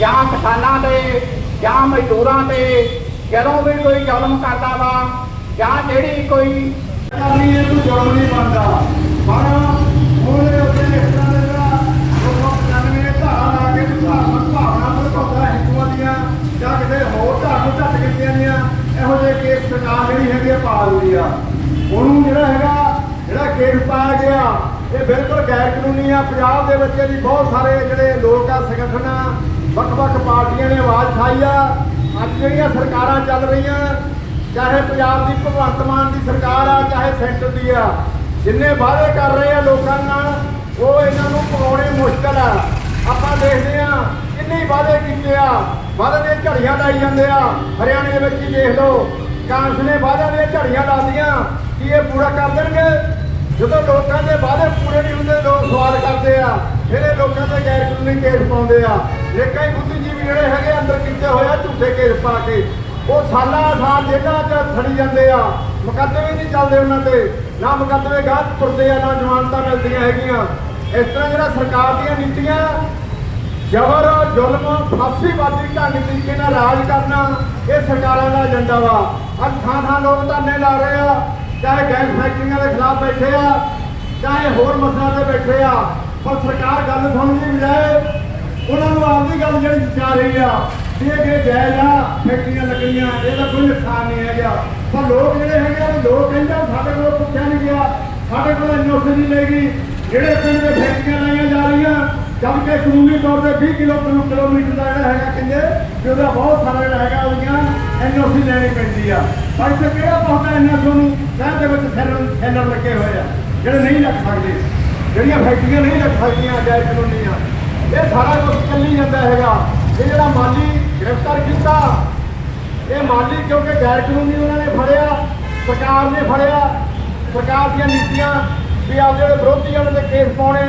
ਜਾਂ ਕਿਸਾਨਾਂ ਤੇ, ਜਾਂ ਮਜ਼ਦੂਰਾਂ ਤੇ, ਜਦੋਂ ਵੀ ਕੋਈ ਜ਼ੁਲਮ ਕਰਦਾ ਵਾ, ਜਾਂ ਜਿਹੜੀ ਕੋਈ ਕਰਨੀ ਇਹ ਕੋਈ ਜੁਰਮ ਨਹੀਂ ਬਣਦਾ। ਪਰ ਉਹਦੇ ਇਸ ਤਰ੍ਹਾਂ ਦੇ ਜਿਹੜਾ 295 ਧਾਰਾ ਲਾ ਕੇ ਧਾਰਮਿਕ ਭਾਵਨਾ ਭੜਕਾਉਂਦਾ ਹਿੰਦੂਆਂ ਦੀਆਂ ਜਾਂ ਕਿਸੇ ਹੋਰ ਧਰਮ ਨੂੰ ਢੱਟ ਕੀਤੀਆਂ ਦੀਆਂ ਇਹੋ ਜਿਹੇ ਕੇਸ ਸਰਕਾਰ ਜਿਹੜੀ ਹੈਗੀ ਆ ਪਾ ਦਿੰਦੀ ਆ। ਉਹਨੂੰ ਜਿਹੜਾ ਹੈਗਾ, ਜਿਹੜਾ ਕੇਸ ਪਾਇਆ ਗਿਆ, ਇਹ ਬਿਲਕੁਲ ਗੈਰ ਕਾਨੂੰਨੀ ਆ। ਪੰਜਾਬ ਦੇ ਵਿੱਚ ਵੀ ਬਹੁਤ ਸਾਰੇ ਜਿਹੜੇ ਲੋਕ ਆ, ਸੰਗਠਨ ਆ ਵੱਖ-ਵੱਖ ਪਾਰਟੀਆਂ ਨੇ ਆਵਾਜ਼ ਉਠਾਈ ਆ। ਅੱਜ ਜਿਹੜੀਆਂ ਸਰਕਾਰਾਂ ਚੱਲ ਰਹੀਆਂ, ਚਾਹੇ ਪੰਜਾਬ ਦੀ ਭਗਵੰਤ ਮਾਨ ਦੀ ਸਰਕਾਰ ਆ, ਚਾਹੇ ਸੈਂਟਰ ਦੀ ਆ, ਜਿੰਨੇ ਵਾਅਦੇ ਕਰ ਰਹੇ ਆ ਲੋਕਾਂ ਨਾਲ, ਉਹ ਇਹਨਾਂ ਨੂੰ ਪਕਾਉਣੇ ਮੁਸ਼ਕਲ ਆ। ਆਪਾਂ ਦੇਖਦੇ ਆ ਕਿੰਨੇ ਵਾਅਦੇ ਕੀਤੇ ਆ। ਵਾਅਦੇ ਦੀਆਂ ਝੜੀਆਂ ਲਾਈ ਜਾਂਦੇ ਆ। ਹਰਿਆਣੇ ਦੇ ਵਿੱਚ ਹੀ ਦੇਖ ਲਓ, ਕਾਂਗਰਸ ਨੇ ਵਾਅਦਿਆਂ ਦੀਆਂ ਝੜੀਆਂ ਲਾਦੀਆਂ ਕਿ ਇਹ ਪੂਰਾ ਕਰ ਦੇਣਗੇ? ਜਦੋਂ ਲੋਕਾਂ ਦੇ ਵਾਅਦੇ ਪੂਰੇ ਨਹੀਂ ਹੁੰਦੇ, ਲੋਕ ਸਵਾਲ ਕਰਦੇ ਆ। ਇਹਦੇ ਲੋਕਾਂ ਤੇ ਗੈਰ ਕਾਨੂੰਨੀ ਕੇਸ ਪਾਉਂਦੇ ਆ। ਇਹ ਕਈ ਬੁੱਧੀਜੀਵੀ ਜਿਹੜੇ ਹੈਗੇ ਅੰਦਰ ਕੀਤੇ ਹੋਏ ਆ, ਝੂਠੇ ਕੇਸ ਪਾ ਕੇ, ਉਹ ਸਾਲਾਂ ਸਾਲ ਜੇਲ੍ਹਾਂ 'ਚ ਫੜੀ ਜਾਂਦੇ ਆ। ਮੁਕੱਦਮੇ ਨਹੀਂ ਚੱਲਦੇ ਉਹਨਾਂ ਤੇ। ਨਾ ਮੁਕੱਦਮੇ ਗਾਹ ਤੁਰਦੇ ਆ, ਨਾ ਜ਼ਮਾਨਤਾਂ ਮਿਲਦੀਆਂ ਹੈਗੀਆਂ। ਇਸ ਤਰ੍ਹਾਂ ਜਿਹੜਾ ਸਰਕਾਰ ਦੀਆਂ ਨੀਤੀਆਂ, ਜ਼ਬਰ, ਜ਼ੁਲਮ, ਫਾਸੀਵਾਦੀ ਢੰਗ ਤਰੀਕੇ ਨਾਲ ਰਾਜ ਕਰਨਾ, ਇਹ ਸਰਕਾਰਾਂ ਦਾ ਏਜੰਡਾ ਵਾ। ਅੱਜ ਥਾਂ ਥਾਂ ਲੋਕ ਧਰਨੇ ਲਾ ਰਹੇ ਆ, ਚਾਹੇ ਗੈਸ ਫੈਕਟਰੀਆਂ ਦੇ ਖਿਲਾਫ ਬੈਠੇ ਆ, ਚਾਹੇ ਹੋਰ ਮਸਲਿਆਂ ਤੇ ਬੈਠੇ ਆ। ਪਰ ਸਰਕਾਰ ਗੱਲ ਸੁਣਨ ਦੀ ਬਜਾਏ ਉਹਨਾਂ ਨੂੰ ਆਪਦੀ ਗੱਲ ਜਿਹੜੀ ਜਾ ਰਹੀ ਆ, ਵੀ ਇਹ ਕਿ ਜਾਇਜ਼ ਆ, ਫੈਕਟਰੀਆਂ ਲੱਗਣੀਆਂ ਇਹਦਾ ਕੋਈ ਨੁਕਸਾਨ ਨਹੀਂ ਹੈਗਾ। ਪਰ ਲੋਕ ਜਿਹੜੇ ਹੈਗੇ ਆ ਲੋਕ ਕਹਿੰਦੇ ਸਾਡੇ ਕੋਲ ਪੁੱਛਿਆ ਨਹੀਂ ਗਿਆ, ਸਾਡੇ ਕੋਲ ਐਨਓਸੀ ਨਹੀਂ ਲੈਗੀ ਜਿਹੜੇ ਪਿੰਡ ਦੇ ਫੈਕਟਰੀਆਂ ਲਾਈਆਂ ਜਾ ਰਹੀਆਂ, ਜਦਕਿ ਕਾਨੂੰਨੀ ਤੌਰ ਤੇ 20 ਕਿਲੋ ਕਿਲੋਮੀਟਰ ਦਾ ਜਿਹੜਾ ਹੈਗਾ ਕਹਿੰਦੇ ਕਿ ਉਹਦਾ ਬਹੁਤ ਸਾਰਾ ਜਿਹੜਾ ਹੈਗਾ, ਉਹਦੀਆਂ ਐਨਓਸੀ ਲੈਣੀ ਪੈਂਦੀ ਆ। ਪਰ ਇੱਥੇ ਕਿਹੜਾ ਪਹੁੰਚਦਾ ਐਨਓਸੀ ਨੂੰ ਸ਼ਹਿਰ ਦੇ ਵਿੱਚ ਸੈਲਰ ਸੈਲਰ ਲੱਗੇ ਹੋਏ ਆ, ਜਿਹੜੇ ਨਹੀਂ ਲੱਗ ਸਕਦੇ। ਜਿਹੜੀਆਂ ਫੈਕਟਰੀਆਂ ਨਹੀਂ ਰੱਖ ਸਕਦੀਆਂ ਗੈਰ ਕਾਨੂੰਨੀ ਕਾਨੂੰਨੀਆਂ ਇਹ ਸਾਰਾ ਕੁਝ ਚੱਲੀ ਜਾਂਦਾ ਹੈਗਾ। ਇਹ ਜਿਹੜਾ ਮਾਲੀ ਗ੍ਰਿਫਤਾਰ ਕੀਤਾ, ਇਹ ਮਾਲੀ ਕਿਉਂਕਿ ਗੈਰ ਕਾਨੂੰਨੀ ਉਹਨਾਂ ਨੇ ਫੜਿਆ, ਸਰਕਾਰ ਨੇ ਫੜਿਆ, ਸਰਕਾਰ ਦੀਆਂ ਨੀਤੀਆਂ ਵੀ ਆਪ ਜਿਹੜੇ ਵਿਰੋਧੀ ਉਹਨਾਂ ਦੇ ਕੇਸ ਪਾਉਣੇ,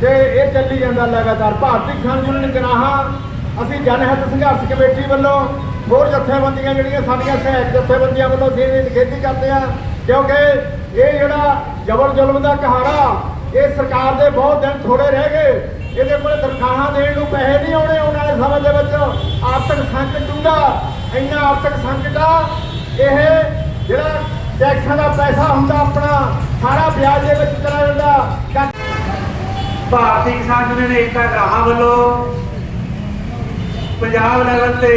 ਤੇ ਇਹ ਚੱਲੀ ਜਾਂਦਾ ਲਗਾਤਾਰ। ਭਾਰਤੀ ਕਿਸਾਨ ਯੂਨੀਅਨ ਜਨਾਹਾ ਅਸੀਂ ਜਨਹਿਤ ਸੰਘਰਸ਼ ਕਮੇਟੀ ਵੱਲੋਂ ਹੋਰ ਜਥੇਬੰਦੀਆਂ ਜਿਹੜੀਆਂ ਸਾਡੀਆਂ ਸਹਾਇਕ ਜਥੇਬੰਦੀਆਂ ਵੱਲੋਂ ਅਸੀਂ ਇਹਦੀ ਨਿਖੇਧੀ ਕਰਦੇ ਆ ਕਿਉਂਕਿ ਇਹ ਜਿਹੜਾ ਜ਼ਬਰ ਜ਼ੁਲਮ ਦਾ ਕਹਾੜਾ ਇਹ ਸਰਕਾਰ ਦੇ ਬਹੁਤ ਦਿਨ ਥੋੜੇ ਰਹਿ ਗਏ, ਇਹਦੇ ਕੋਲ ਤਨਖਾਹਾਂ ਦੇਣ ਨੂੰ ਪੈਸੇ ਨਹੀਂ ਆਉਣੇ ਆਉਣ ਵਾਲੇ ਸਮੇਂ ਦੇ ਵਿੱਚ। ਆਰਥਿਕ ਸੰਕਟ ਡੂੰਘਾ, ਇੰਨਾ ਆਰਥਿਕ ਸੰਕਟ ਆ, ਇਹ ਜਿਹੜਾ ਟੈਕਸਾਂ ਦਾ ਪੈਸਾ ਹੁੰਦਾ ਆਪਣਾ, ਸਾਰਾ ਵਿਆਜ ਦੇ ਵਿੱਚ ਚਲਾ ਜਾਂਦਾ। ਭਾਰਤੀ ਕਿਸਾਨ ਯੂਨੀਅਨ ਏਕਤਾ ਗ੍ਰਾਹਾਂ ਵੱਲੋਂ ਪੰਜਾਬ ਲੈਵਲ ਤੇ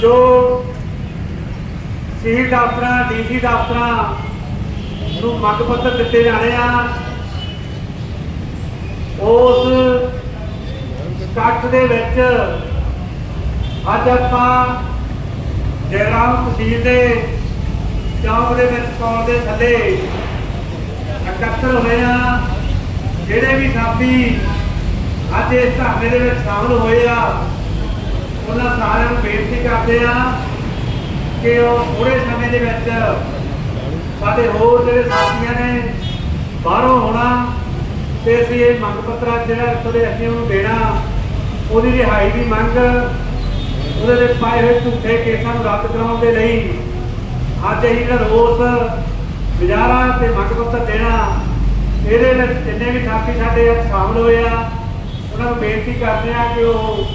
ਜੋ ਸੀਲ ਦਫ਼ਤਰਾਂ, ਡੀਸੀ ਦਫ਼ਤਰਾਂ ਨੂੰ ਮੰਗ ਪੱਤਰ ਦਿੱਤੇ ਜਾਣੇ ਆ। ਉਸ ਇਕੱਠ ਦੇ ਵਿੱਚ ਅੱਜ ਆਪਾਂ ਜੈਰਾਮ ਤਹਿਸੀਲ ਦੇ ਚੌਂਕ ਦੇ ਵਿੱਚ ਕੌਲ ਦੇ ਥੱਲੇ ਇਕੱਤਰ ਹੋਏ ਆ। ਜਿਹੜੇ ਵੀ ਸਾਥੀ ਅੱਜ ਇਸ ਧਰਨੇ ਦੇ ਵਿੱਚ ਸ਼ਾਮਲ ਹੋਏ ਆ, ਉਹਨਾਂ ਸਾਰਿਆਂ ਨੂੰ ਬੇਨਤੀ ਕਰਦੇ ਆ ਕਿ ਉਹ ਥੋੜੇ ਸਮੇਂ ਦੇ ਵਿੱਚ ਸਾਡੇ ਹੋਰ ਜਿਹੜੇ ਸਾਥੀਆਂ ਨੇ ਬਾਹਰੋਂ ਹੋਣਾ ਤੇ ਅਸੀਂ ਇਹ ਮੰਗ ਪੱਤਰਾਂ ਜਿਹੜਾ ਇੱਥੋਂ ਦੇ ਅਸੀਂ ਦੇਣਾ, ਉਹਦੀ ਰਿਹਾਈ ਦੀ ਮੰਗ, ਉਹਦੇ ਵਿੱਚ ਪਾਏ ਹੋਏ ਝੂਠੇ ਕੇਸਾਂ ਨੂੰ ਰੱਦ ਕਰਾਉਣ ਦੇ ਲਈ ਅੱਜ ਅਸੀਂ ਜਿਹੜਾ ਰੋਸ, ਗੁਜ਼ਾਰਾ ਤੇ ਮੰਗ ਪੱਤਰ ਦੇਣਾ, ਇਹਦੇ ਵਿੱਚ ਜਿੰਨੇ ਵੀ ਸਾਥੀ ਸਾਡੇ ਅੱਜ ਸ਼ਾਮਲ ਹੋਏ ਆ, ਉਹਨਾਂ ਨੂੰ ਬੇਨਤੀ ਕਰਦੇ ਆ ਕਿ ਉਹ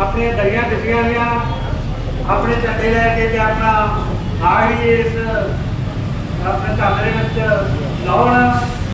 ਆਪਣੀਆਂ ਦਰੀਆਂ ਦਿੱਤੀਆਂ ਦੀਆਂ, ਆਪਣੇ ਝੰਡੇ ਲੈ ਕੇ ਤੇ ਆਪਣਾ ਆਖਰੀ ਇਸ ਆਪਣੇ ਧਰਨੇ ਵਿੱਚ ਲਾਉਣ।